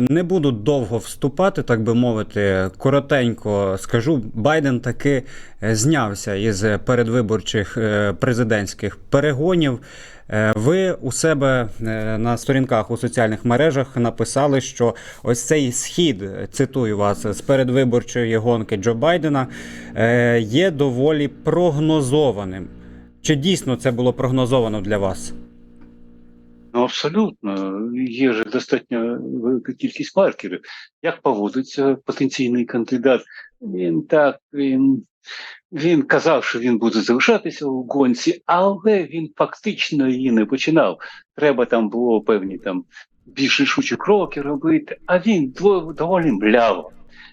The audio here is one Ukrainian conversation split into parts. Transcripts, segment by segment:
Не буду довго вступати, так би мовити. Коротенько скажу, Байден таки е, знявся із передвиборчих е, президентських перегонів. Е, Ви у себе на сторінках у соціальних мережах написали, що ось цей схід, цитую вас, з передвиборчої гонки Джо Байдена є доволі прогнозованим. Чи дійсно це було прогнозовано для вас? Ну, абсолютно. Є ж достатньо велика кількість маркерів. Як поводиться потенційний кандидат? Він так, він, він казав, що він буде залишатися у гонці, але він фактично її не починав. Треба там було певні там більш рішучі кроки робити, а він доволі мляво.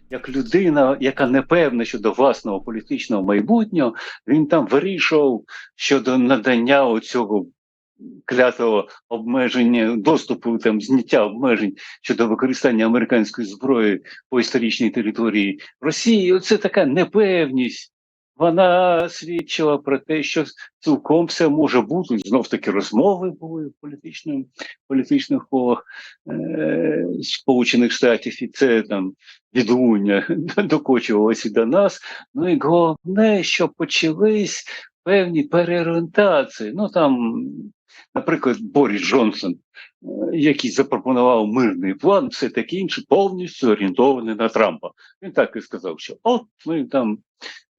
Як людина, яка не певна щодо власного політичного майбутнього, він там вирішував щодо надання оцього клятого обмеження доступу там зняття обмежень щодо використання американської зброї по історичній території Росії. Оце така непевність. Вона свідчила про те, що цілком все може бути. Знов таки розмови були в політичному політичних колах е, Сполучених Штатів, і це там відлуння докочувалося до нас. Ну і головне, що почались певні переорієнтації. Ну там наприклад, Борис Джонсон, е, який запропонував мирний план, все таке інше, повністю орієнтований на Трампа. Він так і сказав, що от ми там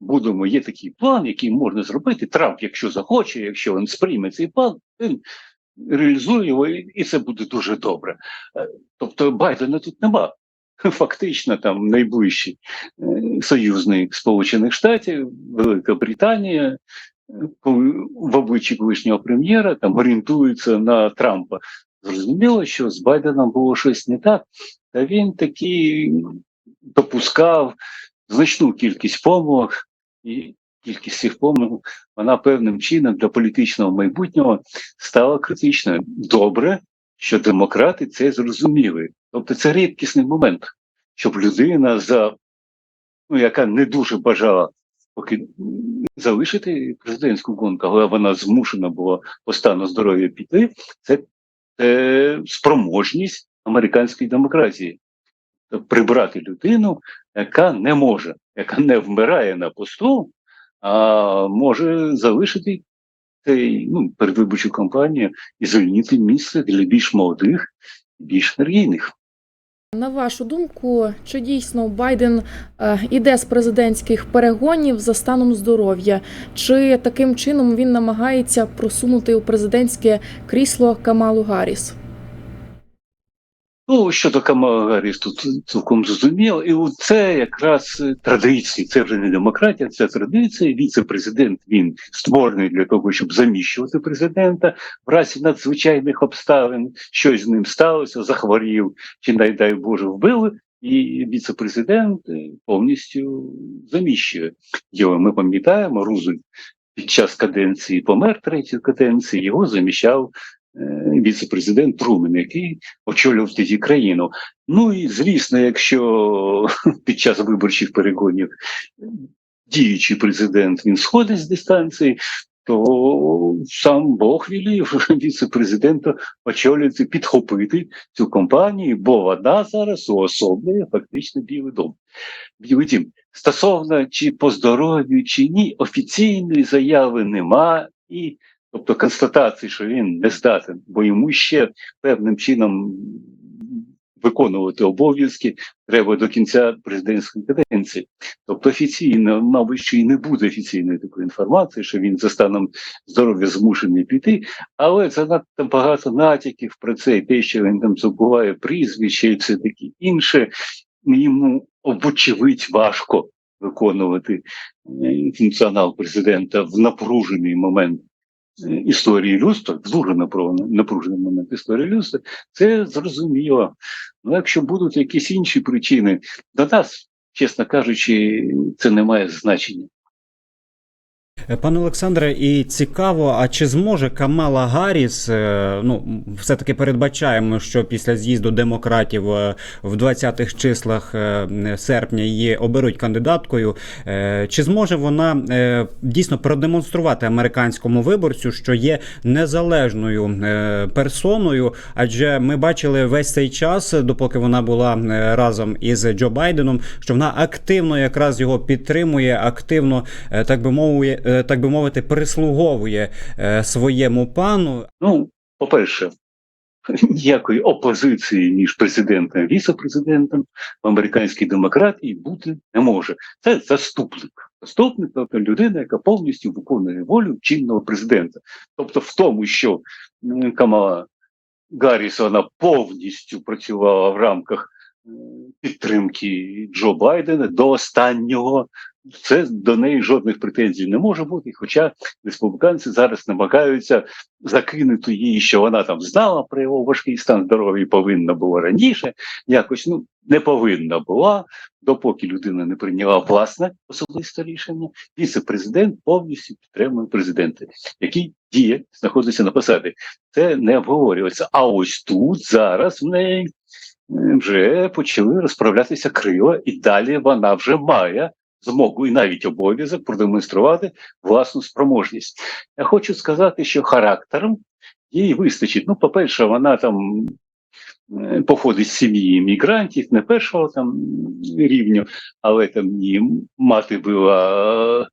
будемо, є такий план, який можна зробити. Трамп, якщо захоче, якщо він сприйме цей план, він реалізує його, і це буде дуже добре. Е, Тобто Байдена тут нема. Фактично, там найближчий е, союзник Сполучених Штатів, Велика Британія, в обличчі колишнього прем'єра там орієнтуються на Трампа. Зрозуміло, що з Байденом було щось не так, та він таки допускав значну кількість помилок, і кількість цих помилок вона певним чином для політичного майбутнього стала критичною. Добре, що демократи це зрозуміли. Тобто це рідкісний момент, щоб людина, за, ну, яка не дуже бажала поки залишити президентську гонку, але вона змушена була по стану здоров'я піти. Це е, спроможність американської демократії прибрати людину, яка не може, яка не вмирає на посту, а може залишити цей ну, передвиборчу кампанію і звільнити місце для більш молодих, більш енергійних. На вашу думку, чи дійсно Байден е, іде з президентських перегонів за станом здоров'я? Чи таким чином він намагається просунути у президентське крісло Камалу Гарріс? Ну, щодо Камала Гарріс, тут цілком зрозуміло. І це якраз традиції. Це вже не демократія, це традиція. Віце-президент він створений для того, щоб заміщувати президента в разі надзвичайних обставин. Щось з ним сталося, захворів чи, не дай Боже, вбили. І віце-президент е, повністю заміщує його. Ми пам'ятаємо, Рузвельт під час каденції помер третьої каденції, його заміщав віце-президент Трумен, який очолював тоді країну. Ну і звісно, якщо під час виборчих перегонів діючий президент він сходить з дистанції, то сам Бог вілів віце-президента очолювати, підхопити цю компанію, бо вона зараз уособлює фактично Білий дом. Білий дім. Стосовно чи по здоров'ю, чи ні, офіційної заяви нема і Тобто констатації, що він не здатен, бо йому ще певним чином виконувати обов'язки треба до кінця президентської каденції. Тобто офіційно, мабуть, що і не буде офіційної такої інформації, що він за станом здоров'я змушений піти, але занадто багато натяків про це, і те, що він там забуває прізвище, і все таке інше, йому обочевидь важко виконувати е, функціонал президента в напружений момент історії людства, дуже напружений, момент історії людства, це зрозуміло. Ну, якщо будуть якісь інші причини, до нас, чесно кажучи, це не має значення. Е, Пане Олександре, і цікаво, а чи зможе Камала Гарріс, е, ну все-таки передбачаємо, що після з'їзду демократів е, в 20-х числах серпня її оберуть кандидаткою. Чи зможе вона дійсно продемонструвати американському виборцю, що є незалежною персоною? Адже ми бачили весь цей час, допоки вона була разом із Джо Байденом, що вона активно якраз його підтримує, активно так би мовує, е, так би мовити, прислуговує е, своєму пану. Ну, по-перше, ніякої опозиції між президентом і віце-президентом в американській демократії бути не може. Це заступник. Заступник, тобто людина, яка повністю виконує волю чинного президента. Тобто, в тому, що Камала Гарріс вона повністю працювала в рамках е, підтримки Джо Байдена до останнього. Це до неї жодних претензій не може бути. Хоча республіканці зараз намагаються закинути її, що вона там знала про його важкий стан здоров'я повинна була раніше. Якось ну не повинна була, допоки людина не прийняла власне особисте рішення. Віце-президент повністю підтримує президента, який діє, знаходиться на посаді. Це не обговорюється. А ось тут зараз в неї е, вже почали розправлятися крила, і далі вона вже має змогу і навіть обов'язок продемонструвати власну спроможність. Я хочу сказати, що характером їй вистачить. Ну, по-перше, вона там е, походить з сім'ї іммігрантів, не першого там рівню, але там її мати була.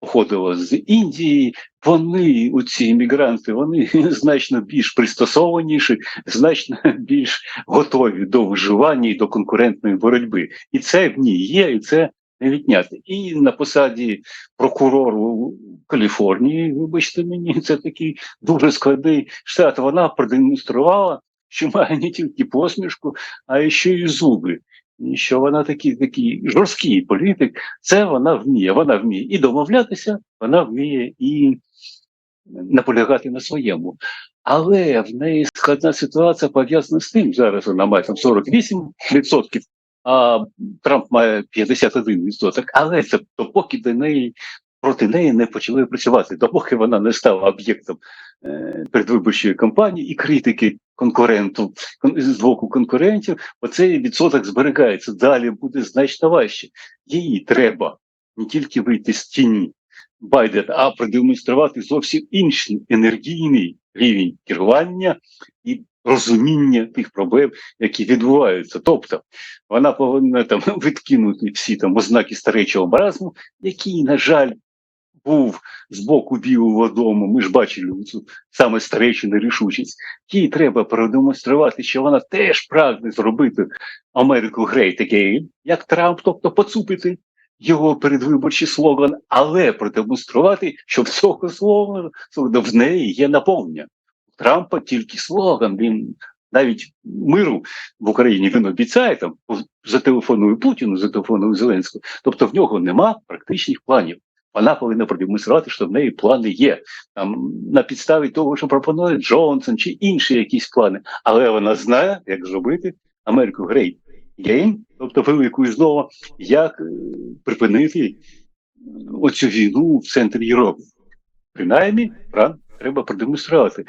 Походила з Індії, вони, оці іммігранти, вони значно більш пристосованіші, значно більш готові до виживання і до конкурентної боротьби. І це в ній є, і це відняти. І на посаді прокурору Каліфорнії, вибачте мені, це такий дуже складний штат. Вона продемонструвала, що має не тільки посмішку, а ще й зуби. І що вона такий такий жорсткий політик, це вона вміє. Вона вміє і домовлятися, вона вміє і наполягати на своєму. Але в неї складна ситуація пов'язана з тим. Зараз вона має там 48%, а Трамп має 51%. Але це допоки до неї проти неї не почали працювати, допоки вона не стала об'єктом е, передвиборчої кампанії і критики конкуренту кон- з боку конкурентів, оцей відсоток зберігається. Далі буде значно важче. Їй треба не тільки вийти з тіні Байдена, а продемонструвати зовсім інший енергійний рівень керування і розуміння тих проблем, які відбуваються. Тобто вона повинна там відкинути всі там ознаки старечого маразму, який, на жаль, був з боку Білого дому. Ми ж бачили цю саме старечу нерішучість. Їй треба продемонструвати, що вона теж прагне зробити Америку Great Again, як Трамп, тобто поцупити його передвиборчий слоган, але продемонструвати, що в цього слогана в неї є наповнення. Трампа тільки слоган. Він навіть миру в Україні він обіцяє там зателефонує Путіну, зателефонує Зеленського. Тобто в нього нема практичних планів. Вона повинна продемонструвати, що в неї плани є там на підставі того, що пропонує Джонсон чи інші якісь плани. Але вона знає, як зробити Америку Great Game, тобто велику знову, як е, припинити оцю війну в центрі Європи. Принаймні, треба продемонструвати.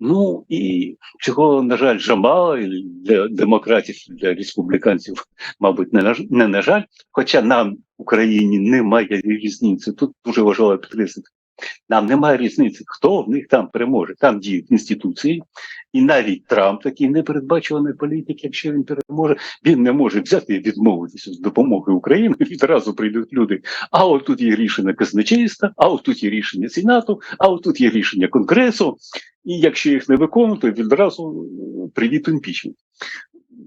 Ну і цього, на жаль, замало і для демократів, для республіканців, мабуть, не на, не на жаль. Хоча нам в Україні немає різниці. Тут дуже важливо підкреслити. Нам немає різниці, хто в них там переможе. Там діють інституції, і навіть Трамп, такий непередбачуваний політик, якщо він переможе, він не може взяти і відмовитися з допомоги Україні. Відразу прийдуть люди. А от тут є рішення казначейства, а от тут є рішення Сенату, а от тут є рішення Конгресу. І якщо їх не виконувати, відразу привіт імпічмент.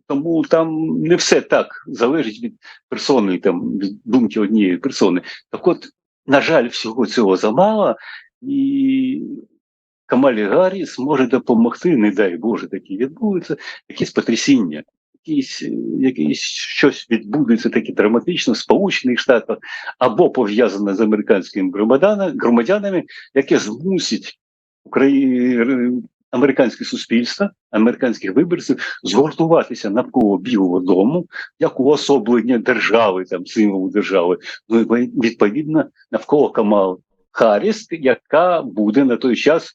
Тому там не все так залежить від персони, там від думки однієї персони. Так от, на жаль, всього цього замало, і Камалі Гарріс може допомогти, не дай Боже, такі відбудеться, якісь потрясіння, якісь, е, якісь щось відбудеться таке драматично в Сполучених Штатах або пов'язане з американськими громадянами, яке змусить Украї... американське суспільство, американських виборців згуртуватися навколо Білого дому, як уособлення держави, там символу держави, ну відповідно навколо Камали. Харріс, яка буде на той час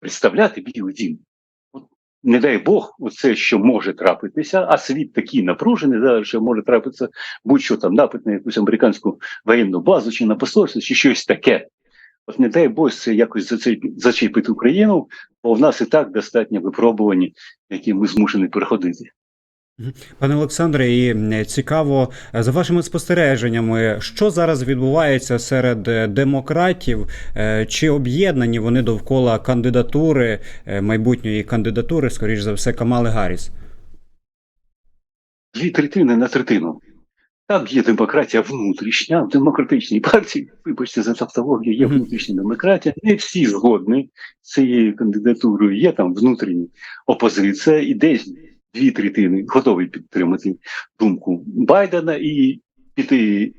представляти Білий Дім. Не дай Бог, оце що може трапитися, а світ такий напружений, зараз що може трапитися будь-що там напад на якусь американську воєнну базу чи на посольство, чи щось таке. От не дай Бог це якось зачепити Україну, бо в нас і так достатньо випробувані, які ми змушені переходити. Пане Олександре, і цікаво е, за вашими спостереженнями, що зараз відбувається серед е, демократів, е, чи об'єднані вони довкола кандидатури майбутньої кандидатури, скоріш за все, Камали Гарріс? Дві третини на третину. Там є демократія внутрішня, в демократичній партії, вибачте за тавтологію, є внутрішня демократія. Не всі згодні з цією кандидатурою. Є там внутрішня опозиція, і десь дві третини готові підтримати думку Байдена і піти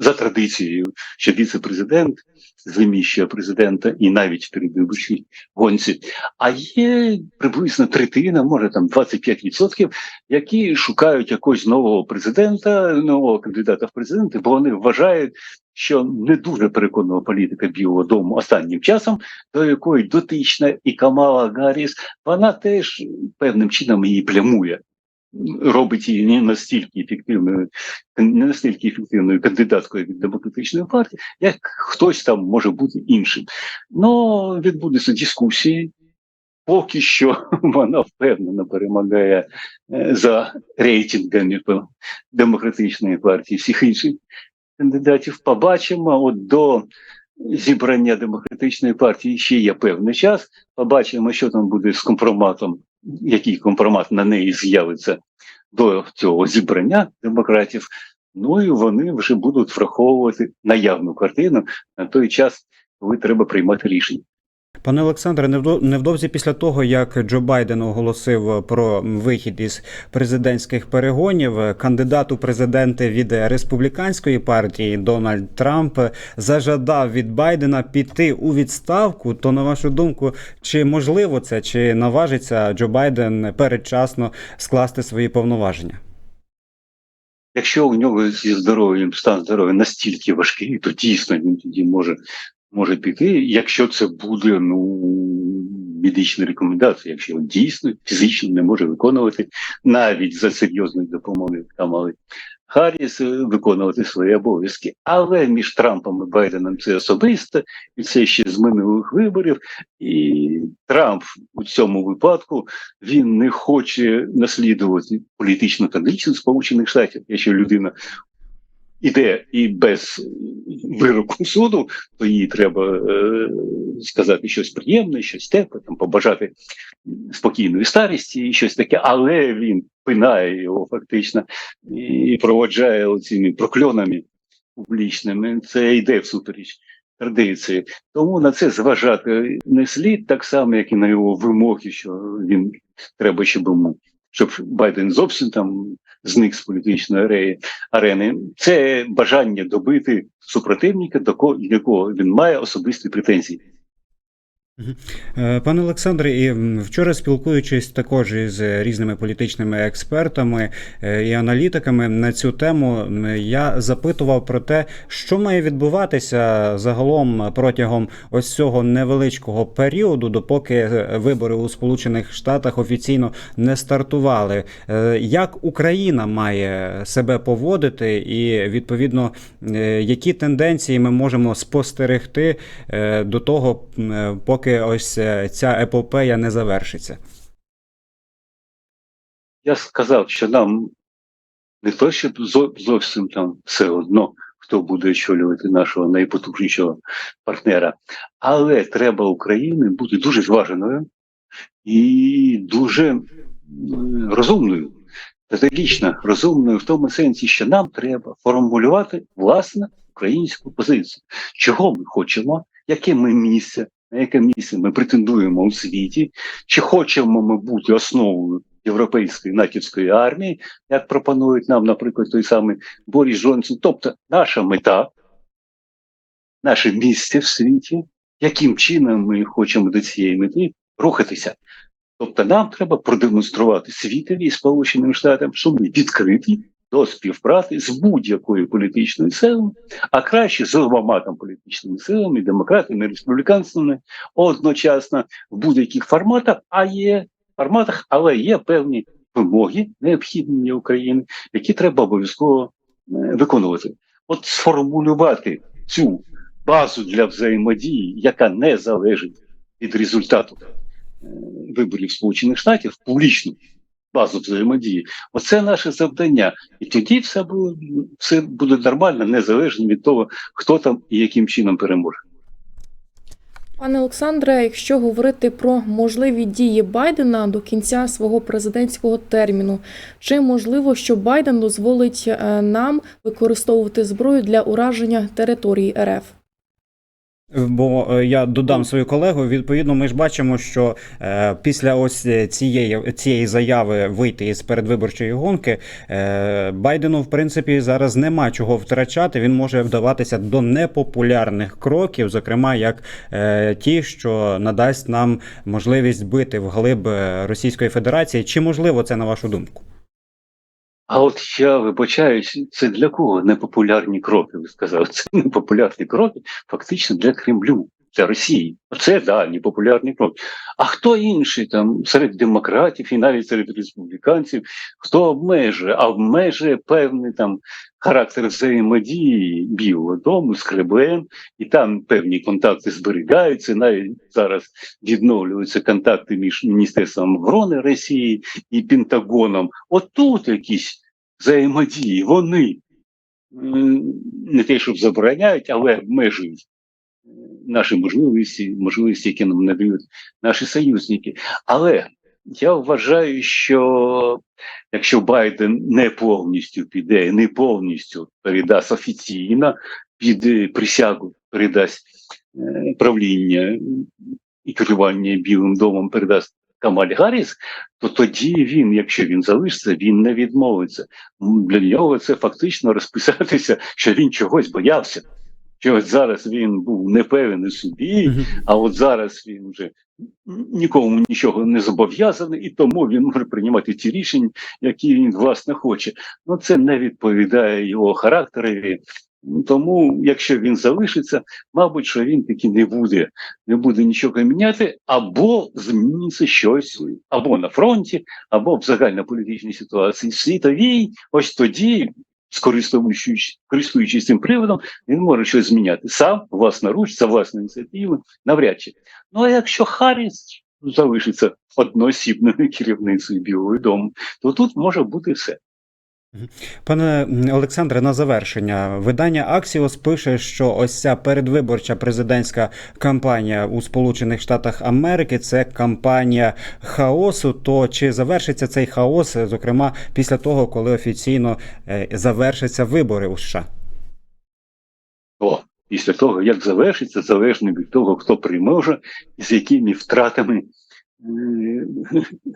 за традицією, що віце-президент заміщує президента і навіть передвиборчій гонці. А є приблизно третина, може там 25%, які шукають якогось нового президента, нового кандидата в президенти, бо вони вважають, що не дуже переконана політика Білого Дому останнім часом, до якої дотична і Камала Гарріс, вона теж певним чином її плямує. Робить її не настільки ефективною, не настільки ефективною кандидаткою від демократичної партії, як хтось там може бути іншим. Ну відбудуться дискусії. Поки що вона впевнено перемагає е, за рейтингами демократичної партії всіх інших кандидатів. Побачимо от до зібрання демократичної партії ще є певний час. Побачимо, що там буде з компроматом, який компромат на неї з'явиться до цього зібрання демократів. Ну і вони вже будуть враховувати наявну картину на той час, коли треба приймати рішення. Пане Олександре, невдо- невдовзі після того, як Джо Байден оголосив про вихід із президентських перегонів, кандидат у президенти від республіканської партії Дональд Трамп зажадав від Байдена піти у відставку. То на вашу думку, чи можливо це, чи наважиться Джо Байден передчасно скласти свої повноваження? Якщо у нього зі здоров'ям стан здоров'я настільки важкий, то дійсно він тоді може, може піти. Якщо це буде ну медична рекомендація, якщо він дійсно фізично не може виконувати навіть за серйозною допомогою Камали Харріс е, виконувати свої обов'язки. Але між Трампом і Байденом це особисто, і це ще з минулих виборів. І Трамп у цьому випадку він не хоче наслідувати політичну традицію Сполучених Штатів. Якщо людина іде і без вироку суду, то їй треба е, сказати щось приємне, щось тепле, там побажати спокійної старості і щось таке, але він пинає його фактично і проводжає цими прокльонами публічними. Це йде всупереч традиції. Тому на це зважати не слід, так само, як і на його вимоги, що він треба, щоб йому, щоб Байден зовсім там зник з політичної арени. Це бажання добити супротивника, до якого він має особисті претензії. Е, Пане Олександре, і вчора спілкуючись також із різними політичними експертами е, і аналітиками на цю тему, я запитував про те, що має відбуватися загалом протягом ось цього невеличкого періоду, допоки е, вибори у Сполучених Штатах офіційно не стартували. Як Україна має себе поводити, і відповідно які тенденції ми можемо спостерегти до того, е, поки ось е, ця епопея не завершиться. Я сказав, що нам не то, щоб зовсім там все одно, хто буде очолювати нашого найпотужнішого партнера, але треба Україні бути дуже зваженою і дуже розумною, стратегічно розумною в тому сенсі, що нам треба формулювати власне українську позицію, чого ми хочемо, яке ми місце, на яке місце ми претендуємо у світі, чи хочемо ми бути основою європейської натівської армії, як пропонують нам, наприклад, той самий Борис Джонсон. Тобто наша мета, наше місце в світі, яким чином ми хочемо до цієї мети рухатися. Тобто нам треба продемонструвати світові і Сполученим Штатам, що ми відкриті до співпраці з будь-якою політичною силою, а краще з обома там політичними силами, демократами, республіканцями, одночасно в будь-яких форматах, а є форматах, але є певні вимоги, необхідні для України, які треба обов'язково е, виконувати. От сформулювати цю базу для взаємодії, яка не залежить від результату е, виборів Сполучених Штатів, публічну базу взаємодії. Оце наше завдання. І тоді все буде, все буде нормально, незалежно від того, хто там і яким чином переможе. Пане Олександре, якщо говорити про можливі дії Байдена до кінця свого президентського терміну, чи можливо, що Байден дозволить е, нам використовувати зброю для ураження території РФ? Бо е, я додам свою колегу. Відповідно, ми ж бачимо, що е, після ось цієї цієї заяви вийти із передвиборчої гонки е, Байдену, в принципі, зараз нема чого втрачати. Він може вдаватися до непопулярних кроків, зокрема як е, ті, що надасть нам можливість бити вглиб е, Російської Федерації. Чи можливо це на вашу думку? А от я вибачаюсь, це для кого непопулярні кроки? Ви сказали, це непопулярні кроки фактично для Кремлю, для Росії. Оце да, непопулярні кроки. А хто інший там серед демократів і навіть серед республіканців, хто обмежує, а обмежує певний там характер взаємодії Білого дому з Кремлем, і там певні контакти зберігаються. Навіть зараз відновлюються контакти між Міністерством оборони Росії і Пентагоном. Отут якісь взаємодії, вони не те, щоб забороняють, але обмежують е, наші можливості, можливості, які нам надають наші союзники. Але я вважаю, що якщо Байден не повністю піде, не повністю передасть офіційно під е, присягу, передасть е, правління і керування Білим домом, передасть Камаль Гарріс, то тоді він, якщо він залишиться, він не відмовиться. Для нього це фактично розписатися, що він чогось боявся. Що от зараз він був непевний у собі, а от зараз він вже нікому нічого не зобов'язаний, і тому він може приймати ті рішення, які він власне хоче. Ну це не відповідає його характерові. Тому, якщо він залишиться, мабуть, що він таки не буде, не буде нічого міняти, або зміниться щось або на фронті, або в загальнополітичній ситуації світовій. Ось тоді, скористуючись, користуючись цим приводом, він може щось зміняти сам, власноруч, за власну ініціативу, навряд чи. Ну а якщо Харріс залишиться одноосібною керівницею Білого дому, то тут може бути все. Пане Олександре, на завершення видання Аксіос пише, що ось ця передвиборча президентська кампанія у Сполучених Штатах Америки це кампанія хаосу. То чи завершиться цей хаос, зокрема після того, коли офіційно е, завершаться вибори у США? О, після того, як завершиться, залежно від того, хто приможе з якими втратами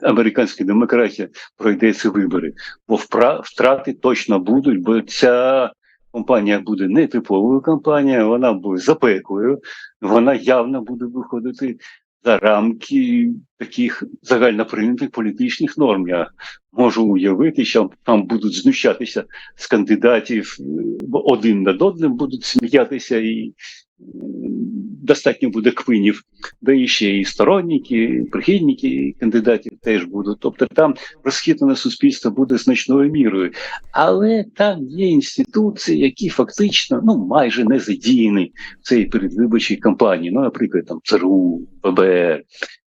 американська демократія пройде ці вибори. Бо втрати точно будуть, бо ця компанія буде не типовою кампанією, вона буде запеклою, вона явно буде виходити за рамки таких загальноприйнятих політичних норм. Я можу уявити, що там будуть знущатися з кандидатів е, один над одним, будуть сміятися і достатньо буде квинів, де і ще і сторонники, і прихильники кандидатів теж будуть. Тобто там розхитане суспільство буде значною мірою. Але там є інституції, які фактично ну майже не задіяні в цій передвиборчій кампанії. Ну, наприклад, там ЦРУ, ФБР,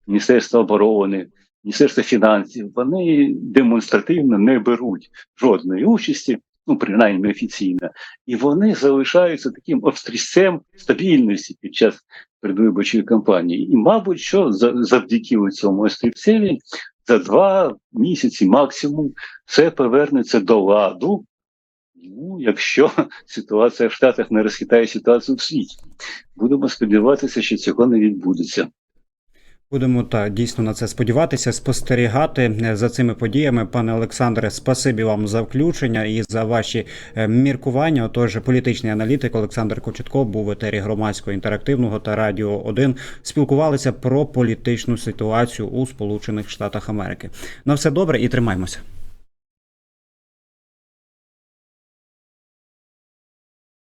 Міністерство оборони. Міністерство фінансів вони демонстративно не беруть жодної участі, ну принаймні офіційно, і вони залишаються таким острівцем стабільності під час передвиборчої кампанії. І, мабуть, що завдяки цьому острівцеві за два місяці максимум все повернеться до ладу. Ну, якщо ситуація в Штатах не розхитає ситуацію в світі, будемо сподіватися, що цього не відбудеться. Будемо та дійсно на це сподіватися, спостерігати е, за цими подіями. Пане Олександре, спасибі вам за включення і за ваші е, міркування. Отож, політичний аналітик Олександр Кочетко був в етері громадського інтерактивного та радіо 1. Спілкувалися про політичну ситуацію у Сполучених Штатах Америки. На все добре і тримаймося.